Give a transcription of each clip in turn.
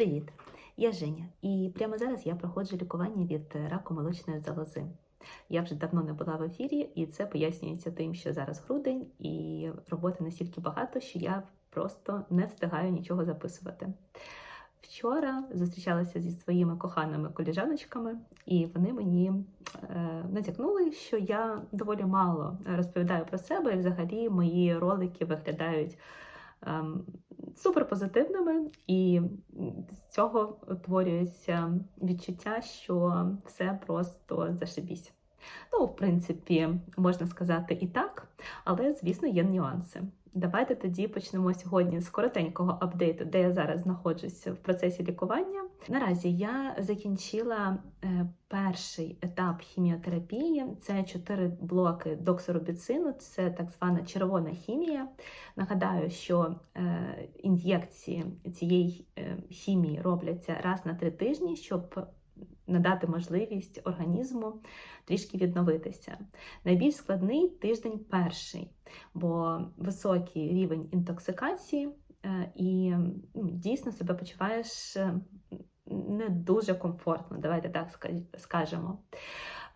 Привіт! Я Женя, і прямо зараз я проходжу лікування від раку молочної залози. Я вже давно не була в ефірі, і це пояснюється тим, що зараз грудень, і роботи настільки багато, що я просто не встигаю нічого записувати. Вчора зустрічалася зі своїми коханими коліжаночками, і вони мені е, натякнули, що я доволі мало розповідаю про себе, і взагалі мої ролики виглядають суперпозитивними, і з цього утворюється відчуття, що все просто зашибісь. Ну, в принципі, можна сказати і так, але, звісно, є нюанси. Давайте тоді почнемо сьогодні з коротенького апдейту, де я зараз знаходжусь в процесі лікування. Наразі я закінчила е, перший етап хіміотерапії. Це чотири блоки доксоробіцину, це так звана червона хімія. Нагадаю, що е, ін'єкції цієї е, хімії робляться раз на три тижні, щоб надати можливість організму трішки відновитися. Найбільш складний тиждень перший, бо високий рівень інтоксикації е, і ну, дійсно себе почуваєш е, не дуже комфортно, давайте так скажемо.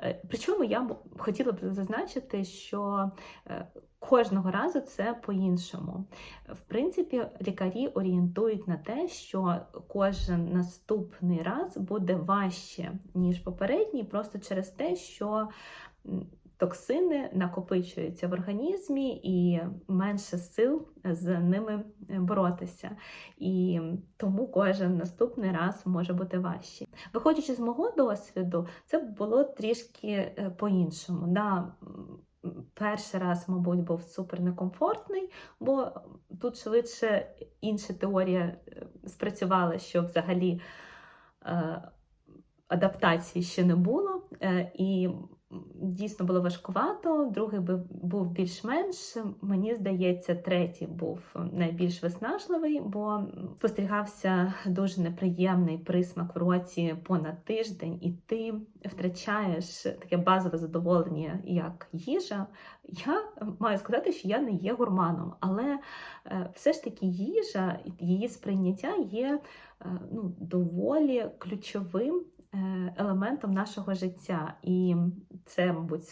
Е, Причому я хотіла б зазначити, що е, кожного разу це по-іншому. В принципі, лікарі орієнтують на те, що кожен наступний раз буде важче, ніж попередній, просто через те, що токсини накопичуються в організмі і менше сил з ними боротися. І тому кожен наступний раз може бути важче. Виходячи з мого досвіду, це було трішки е, по-іншому. Да, Перший раз, мабуть, був супер некомфортний, бо тут швидше інша теорія е, спрацювала, що взагалі е, адаптації ще не було, і дійсно було важкувато. Другий був більш-менш. Мені здається, третій був найбільш виснажливий, бо спостерігався дуже неприємний присмак в роті понад тиждень, і ти втрачаєш таке базове задоволення, як їжа. Я маю сказати, що я не є гурманом, але е, все ж таки їжа, її сприйняття є е, ну, доволі ключовим елементом нашого життя. І це, мабуть,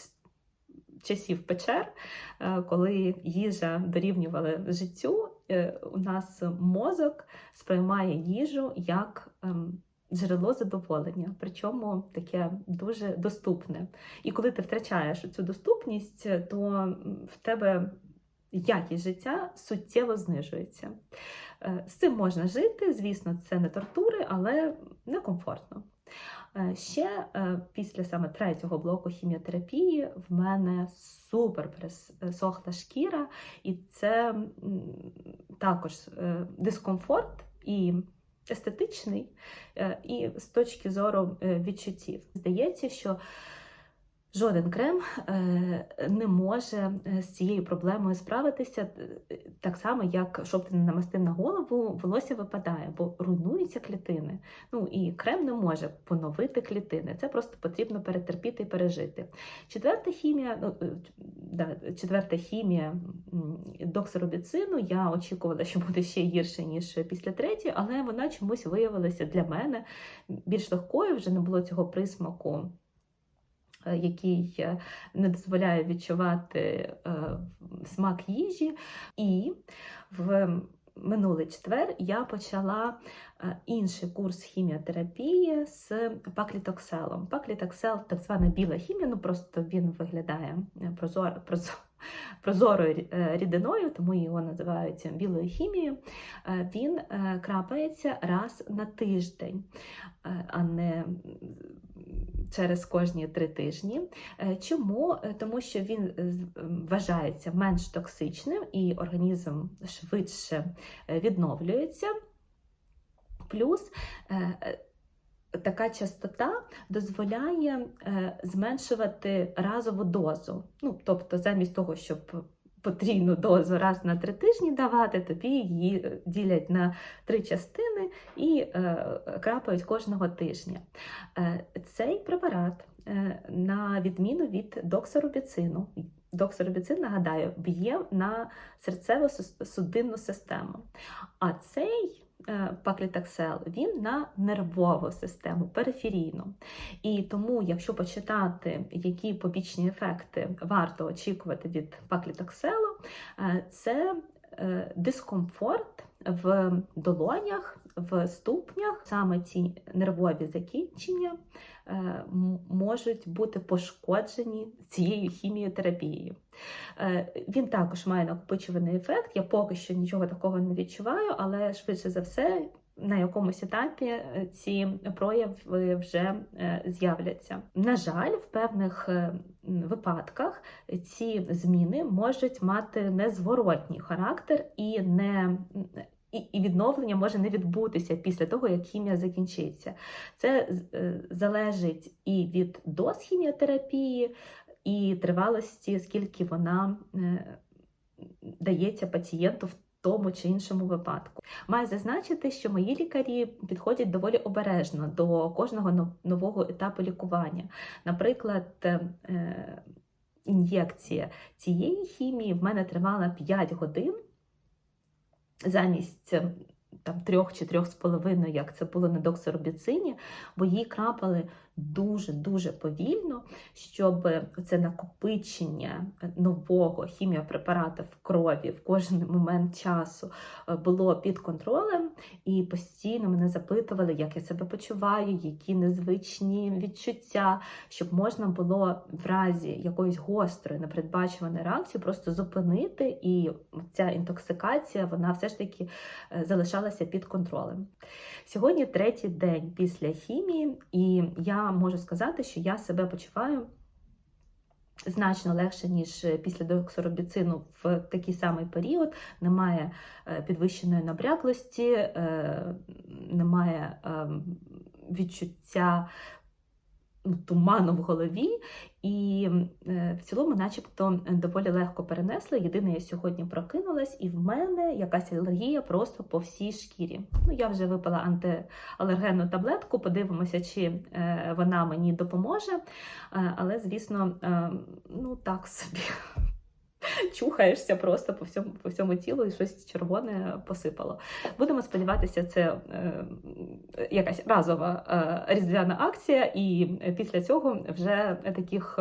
часів печер, е, коли їжа дорівнювала життю, е, у нас мозок сприймає їжу як ем, джерело задоволення, причому таке дуже доступне. І коли ти втрачаєш цю доступність, то в тебе якість життя суттєво знижується. Е, З цим можна жити, звісно, це не тортури, але некомфортно. Е, Ще е, після саме третього блоку хіміотерапії в мене супер пересохла шкіра, і це також е, дискомфорт і естетичний, е, і з точки зору е, відчуттів. Здається, що жоден крем е, не може е, з цією проблемою справитися е, так само, як щоб ти не намастив на голову, волосся випадає, бо руйнуються клітини. Ну і крем не може поновити клітини. Це просто потрібно перетерпіти і пережити. Четверта хімія, ну да, четверта хімія доксоробіцину. Я очікувала, що буде ще гірше ніж після третьої, але вона чомусь виявилася для мене більш легкою. Вже не було цього присмаку який е, не дозволяє відчувати е, смак їжі. І в минулий четвер я почала е, інший курс хіміотерапії з паклітокселом. Паклітоксел так звана біла хімія, ну просто він виглядає е, прозоро, прозоро, прозорою е, рідиною, тому його називають білою хімією. Е, Він е, крапається раз на тиждень, е, а не через кожні три тижні. Е, Чому? Е, Тому що він е, вважається менш токсичним і організм швидше відновлюється. Плюс така частота дозволяє зменшувати разову дозу. Ну, тобто, замість того, щоб потрійну дозу раз на три тижні давати, тобі її е, ділять на три частини і е, крапають кожного тижня. Е, Цей препарат, на відміну від доксоробіцину, доксоробіцин, нагадаю, б'є на серцево-судинну систему. А цей паклітаксел, він на нервову систему, периферійну. І тому, якщо почитати, які побічні ефекти варто очікувати від паклітакселу, е, це е, дискомфорт в долонях, в ступнях, саме ці нервові закінчення е, можуть бути пошкоджені цією хіміотерапією. Е, Він також має накопичуваний ефект. Я поки що нічого такого не відчуваю, але швидше за все. На якомусь етапі е, ці прояви вже з'являться. На жаль, в певних випадках ці зміни можуть мати незворотній характер і не і, відновлення може не відбутися після того, як хімія закінчиться. Це е, залежить і від доз хіміотерапії, і тривалості, скільки вона е, дається пацієнту в тому чи іншому випадку. Маю зазначити, що мої лікарі підходять доволі обережно до кожного нового етапу лікування. Наприклад, е, ін'єкція цієї хімії в мене тривала 5 годин замість е, там трьох чи трьох з половиною, як це було на доксоробіцині, бо її крапали дуже-дуже повільно, щоб це накопичення нового хіміопрепарата в крові в кожен момент часу е, було під контролем, і постійно мене запитували, як я себе почуваю, які незвичні відчуття, щоб можна було в разі якоїсь гострої непередбачуваної реакції просто зупинити, і ця інтоксикація вона все ж таки е, залишалася під контролем. Сьогодні третій день після хімії, і я можу сказати, що я себе почуваю значно легше, ніж після доксоробіцину в такий самий період. Немає е, підвищеної набряклості, е, немає ем, відчуття ну, туману в голові, і е, в цілому, начебто, доволі легко перенесли. Єдине, я сьогодні прокинулась, і в мене якась алергія просто по всій шкірі. Ну, я вже випила антиалергенну таблетку, подивимося, чи е, вона мені допоможе. Е, але, звісно, е, ну так собі. Чухаєшся просто по всьому по всьому тілу і щось червоне посипало. Будемо сподіватися, це е, якась разова е, різдвяна акція, і після цього вже таких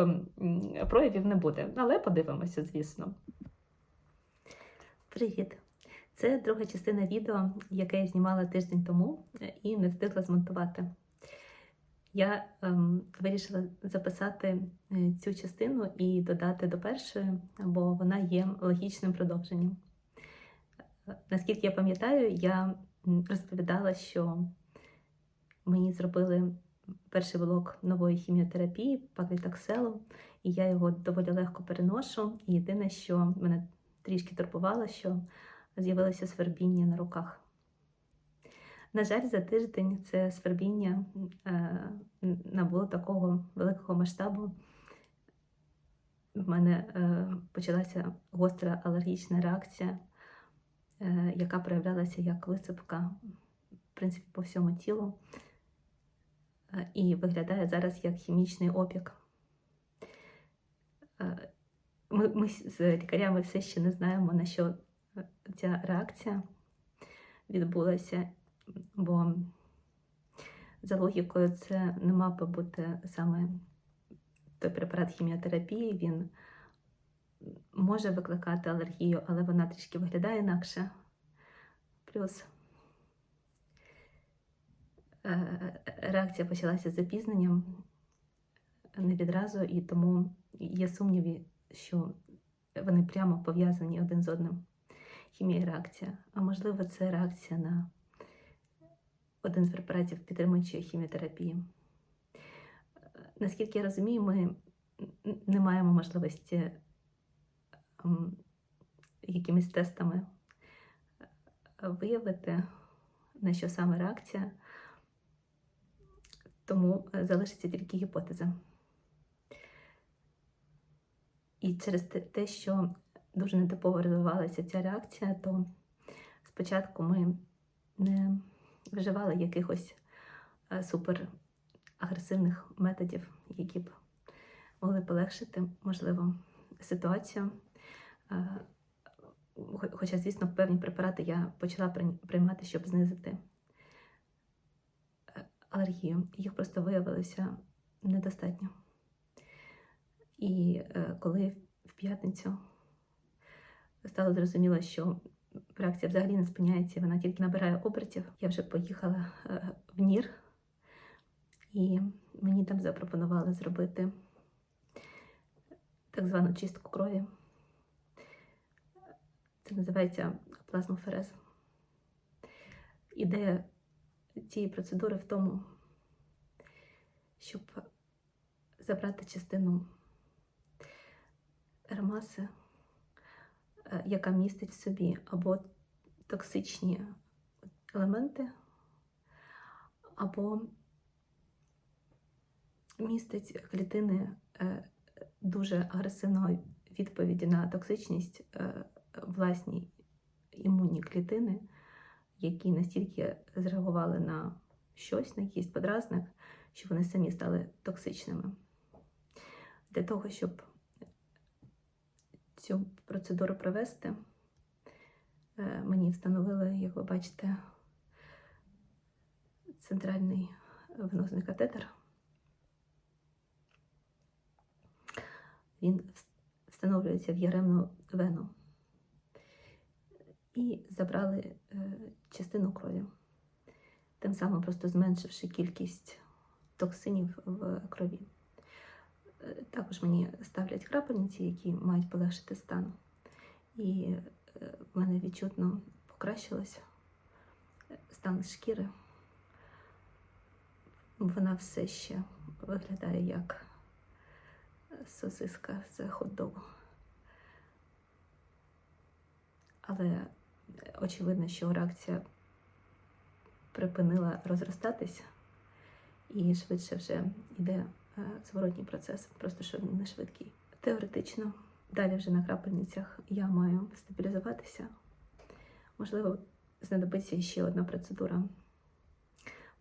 проявів не буде. Але подивимося, звісно. Привіт! Це друга частина відео, яке я знімала тиждень тому е, і не встигла змонтувати. Я ем, вирішила записати е, цю частину і додати до першої, бо вона є логічним продовженням. Е, Наскільки я пам'ятаю, я розповідала, що мені зробили перший блок нової хіміотерапії паклітакселу, і я його доволі легко переношу. І єдине, що мене трішки турбувало, що з'явилося свербіння на руках. На жаль, за тиждень це свербіння е, набуло такого великого масштабу. В мене е, почалася гостра алергічна реакція, е, яка проявлялася як висипка в принципі, по всьому тілу. І виглядає зараз як хімічний опік. Ми, ми з лікарями все ще не знаємо, на що ця реакція відбулася, бо за логікою це не мав би бути саме той препарат хіміотерапії. Він може викликати алергію, але вона трішки виглядає інакше. Плюс е, реакція почалася з запізненням не відразу, і тому є сумніви, що вони прямо пов'язані один з одним. Хімія і реакція. А можливо, це реакція на один з препаратів підтримуючої хіміотерапії. Наскільки я розумію, ми не маємо можливості ем, якимись тестами е, виявити, на що саме реакція, тому е, залишиться тільки гіпотеза. І через те- що дуже нетипово розвивалася ця реакція, то спочатку ми не вживали якихось е, супер агресивних методів, які б могли полегшити, можливо, ситуацію. Е, хоча, звісно, певні препарати я почала приймати, щоб знизити е, алергію. Їх просто виявилося недостатньо. І коли в п'ятницю стало зрозуміло, що реакція взагалі не спиняється, вона тільки набирає обертів, я вже поїхала е, в НІР, і мені там запропонували зробити так звану чистку крові. Це називається плазмоферез. Ідея цієї процедури в тому, щоб забрати частину ремаси, е, яка містить в собі або токсичні елементи, або містить клітини е, дуже агресивної відповіді на токсичність е, власні імунні клітини, які настільки зреагували на щось, на якийсь подразник, що вони самі стали токсичними. Для того, щоб цю процедуру провести, е, мені встановили, як ви бачите, центральний венозний катетер. Він встановлюється в яремну вену. І забрали е, частину крові, тим самим просто зменшивши кількість токсинів в крові. Е, Також мені ставлять крапельниці, які мають полегшити стан. І е, в мене відчутно покращилось е, стан шкіри. Вона все ще виглядає як сосиска з хот-догу. Але е, очевидно, що реакція припинила розростатись, і швидше вже йде е, зворотній процес, просто що він не швидкий. Теоретично, далі вже на крапельницях я маю стабілізуватися. Можливо, знадобиться ще одна процедура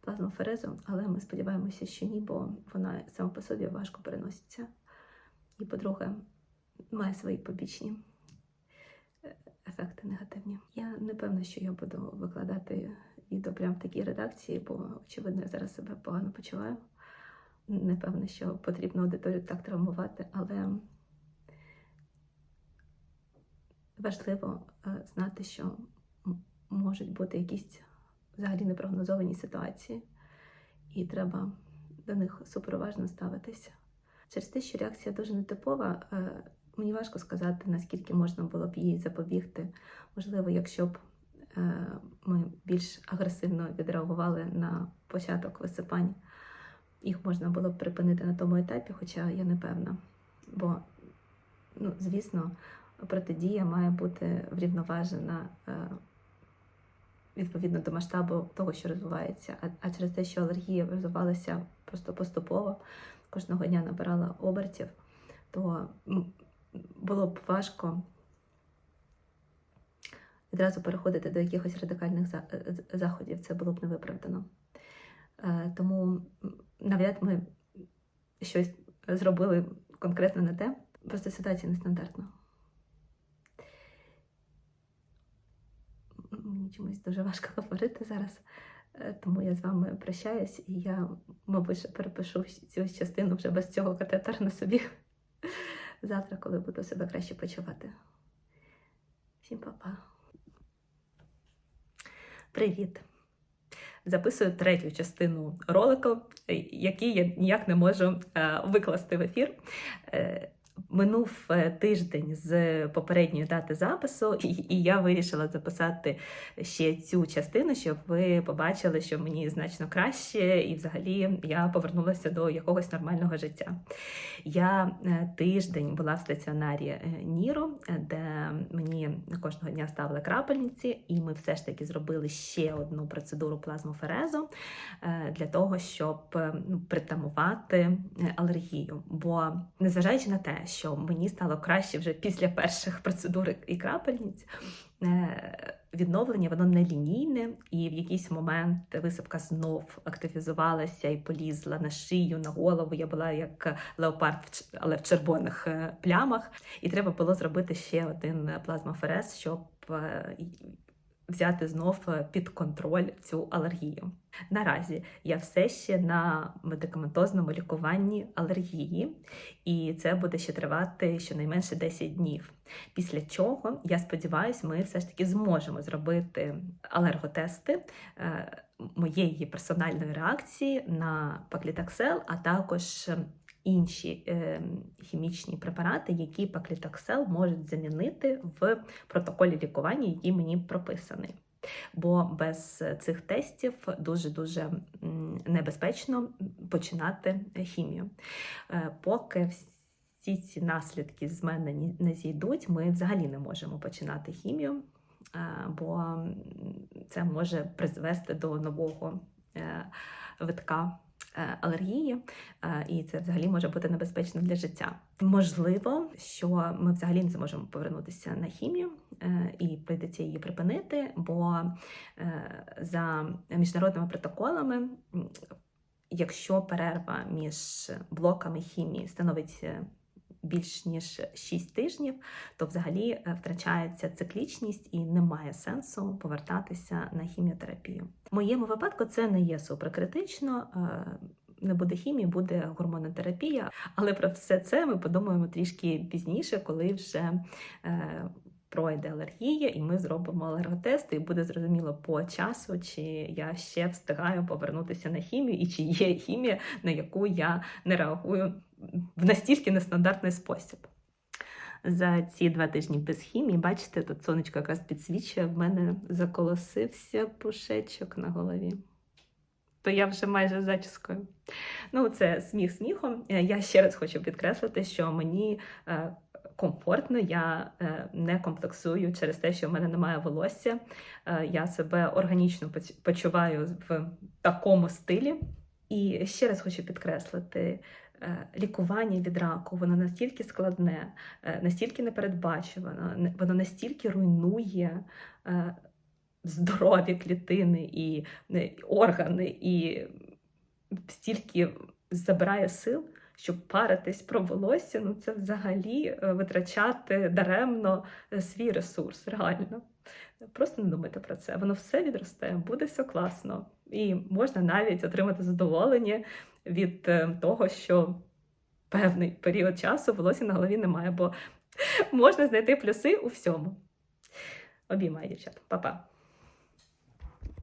плазмоферезу, але ми сподіваємося, що ні, бо вона сама по собі важко переноситься. І, по-друге, має свої побічні е, ефекти негативні. Я не певна, що я буду викладати відео прямо в такій редакції, бо, очевидно, я зараз себе погано почуваю. Не певна, що потрібно аудиторію так травмувати, але важливо е, знати, що можуть бути якісь взагалі непрогнозовані ситуації, і треба до них суперуважно ставитися. Через те, що реакція дуже нетипова, е, мені важко сказати, наскільки можна було б їй запобігти. Можливо, якщо б е, ми більш агресивно відреагували на початок висипань, їх можна було б припинити на тому етапі, хоча я не певна. Бо, ну, звісно, протидія має бути врівноважена е, відповідно до масштабу того, що розвивається. А, через те, що алергія розвивалася просто поступово, кожного дня набирала обертів, то було б важко відразу переходити до якихось радикальних заходів. Це було б невиправдано. Е, Тому навряд ми щось зробили конкретно не те. Просто ситуація нестандартна. Мені чомусь дуже важко говорити зараз, е, тому я з вами прощаюсь, і я, мабуть, перепишу цю частину вже без цього катетера на собі завтра, коли буду себе краще почувати. Всім па-па. Привіт! Записую третю частину ролику, е, який я ніяк не можу е, викласти в ефір. Минув е, тиждень з попередньої дати запису, і, я вирішила записати ще цю частину, щоб ви побачили, що мені значно краще, і взагалі я повернулася до якогось нормального життя. Я е, тиждень була в стаціонарі е, Ніро, е, де мені кожного дня ставили крапельниці, і ми все ж таки зробили ще одну процедуру плазмоферезу для того, щоб ну, притамувати алергію. Бо незважаючи на те, що мені стало краще вже після перших процедур і крапельниць. Е, Відновлення воно не лінійне, і в якийсь момент висипка знов активізувалася і полізла на шию, на голову. Я була як леопард, але в червоних е, плямах. І треба було зробити ще один плазмоферез, щоб е, взяти знов е, під контроль цю алергію. Наразі я все ще на медикаментозному лікуванні алергії, і це буде ще тривати щонайменше 10 днів. Після чого, я сподіваюся, ми все ж таки зможемо зробити алерготести е, моєї персональної реакції на паклітаксел, а також інші е, хімічні препарати, які паклітаксел можуть замінити в протоколі лікування, який мені прописаний. Бо без цих тестів дуже дуже небезпечно починати хімію. Е, Поки всі ці наслідки з мене не зійдуть, ми взагалі не можемо починати хімію, е, бо це може призвести до нового е, витка алергії, е, і це взагалі може бути небезпечно для життя. Можливо, що ми взагалі не зможемо повернутися на хімію е, і прийдеться її припинити, бо е, за міжнародними протоколами. Якщо перерва між блоками хімії становить е, більш ніж 6 тижнів, то взагалі е, втрачається циклічність і немає сенсу повертатися на хіміотерапію. В моєму випадку це не є суперкритично. е, Не буде хімії, буде гормонотерапія, але про все це ми подумаємо трішки пізніше, коли вже е, пройде алергія, і ми зробимо алерготести, і буде зрозуміло по часу, чи я ще встигаю повернутися на хімію, і чи є хімія, на яку я не реагую в настільки нестандартний спосіб. За ці два тижні без хімії, бачите, тут сонечко якраз підсвічує, в мене заколосився пушечок на голові. То я вже майже зачіскою. Ну, це сміх сміхом. Е, Я ще раз хочу підкреслити, що мені е, комфортно, я е, не комплексую через те, що в мене немає волосся. Я себе органічно почуваю в такому стилі. І ще раз хочу підкреслити, лікування від раку воно настільки складне, е, настільки непередбачувано, не- воно настільки руйнує е, здорові клітини і е, органи, і стільки забирає сил, щоб паритись про волосся, ну це взагалі е, витрачати даремно е, свій ресурс, реально. Просто не думайте про це. Воно все відросте, буде все класно. І можна навіть отримати задоволення від е, того, що певний період часу волосся на голові немає, бо можна знайти плюси у всьому. Обіймаю, дівчата. Па-па.